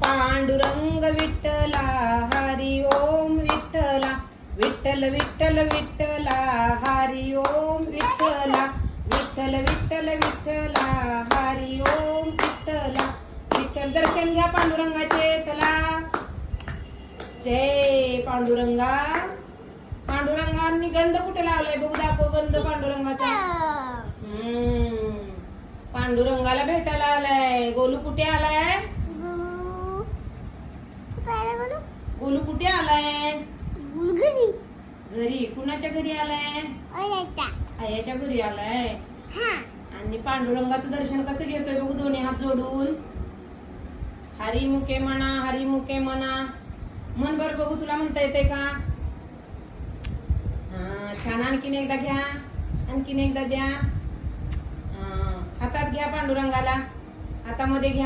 पांडुरंग विठ्ठला हरी ओम विठ्ठला विठ्ठल विठ्ठल विठ्ठला हरी ओम विठ्ठला विठ्ठल विठ्ठल विठ्ठला हरी ओम विठ्ठला. विठ्ठल दर्शन घ्या पांडुरंगाचे चला. जय पांडुरंगा. पांडुरंगांनी गंध कुठे लावलाय बघू दाखव गंध पांडुरंगाचा. हम्म. पांडुरंगाला भेटायला आलाय. गोलू कुठे आलाय? गोलू कुठे आलाय? घरी. कुणाच्या घरी आलाय? आयाच्या. घरी आलाय. आणि पांडुरंगाचं दर्शन कसं घेतोय बघू दोन्ही हात जोडून. हरी मुके म्हणा हरी मुके म्हणा मन बर बघू तुला म्हणता येते का? हा, छान. आणखीन एकदा घ्या. आणखीन एकदा द्या. हातात घ्या पांडुरंगाला. हातामध्ये घ्या.